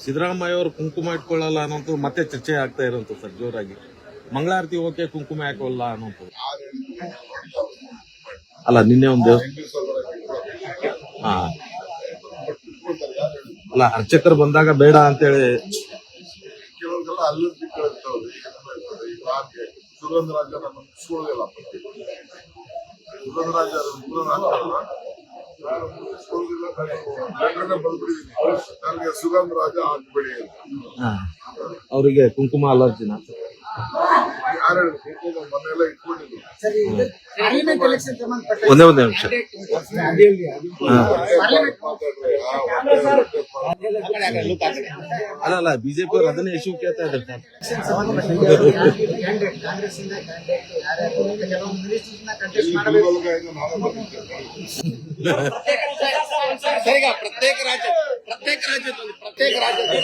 ಸಿದ್ದರಾಮಯ್ಯ ಅವರು ಕುಂಕುಮ ಇಟ್ಕೊಳ್ಳಲ್ಲ ಅನ್ನೋದು ಮತ್ತೆ ಚರ್ಚೆ ಆಗ್ತಾ ಇರೋಂಥ ಸರ್, ಜೋರಾಗಿ. ಮಂಗಳಾರತಿ ಓಕೆ ಕುಂಕುಮ ಹಾಕೋಲ್ಲ ಅನ್ನೋದು ಅಲ್ಲ, ನಿನ್ನೆ ಒಂದು ಹಾ. ಅಲ್ಲ, ಅರ್ಚಕರು ಬಂದಾಗ ಬೇಡ ಅಂತೇಳಿ ಕೆಲವೊಂದೆಲ್ಲ ಸುಗಂಧ ರಾಜ ನಮ್ಮ ಮುಗಿಸ್ಕೊಳ್ಳೋದಿಲ್ಲ ನನಗೆ ಸುಗಂಧ ರಾಜ ಅಂತ ಅವರಿಗೆ ಕುಂಕುಮ ಅಲರ್ಜಿನ? ಯಾರು ಹೇಳಿದ್ರು ಕುಂಕುಮ ಮನೆಯೆಲ್ಲ ಇಟ್ಕೊಂಡಿದ್ರು ಸರ್ ಇದು ಪಾರ್ಲಿಮೆಂಟ್ ಎಲೆಕ್ಷನ್ ಸಂಬಂಧಪಟ್ಟ ಒಂದೇ ಒಂದೇ ನಿಮಿಷ ಮಾತಾಡ್ರೆ ಅಲ್ಲ ಅಲ್ಲ ಬಿಜೆಪಿ ಅವರು ಅದನ್ನೇ ಇಶ್ಯೂ ಕೇಳ್ತಾ ಇದ್ದಾರೆ ಸರ್ ಎಲೆಕ್ಷನ್ ಸಂಬಂಧಪಟ್ಟ ಕ್ಯಾಂಡಿಡೇಟ್ ಕಾಂಗ್ರೆಸ್ ಇಂದ ಕ್ಯಾಂಡಿಡೇಟ್ ಯಾರ್ಯಾರು ಅಂತ ಕೆಲವು ಮಿನಿಸ್ಟರ್ಸ್ ನ ಕಂಟೆಸ್ಟ್ ಮಾಡಬೇಕು ನಾನು ಬರ್ತಿದ್ದೆ ಸರ್ ಈಗ ಪ್ರತ್ಯೇಕ ರಾಜ್ಯ ಪ್ರತ್ಯೇಕ ರಾಜ್ಯದಲ್ಲಿ ಪ್ರತ್ಯೇಕ ರಾಜ್ಯದಲ್ಲಿ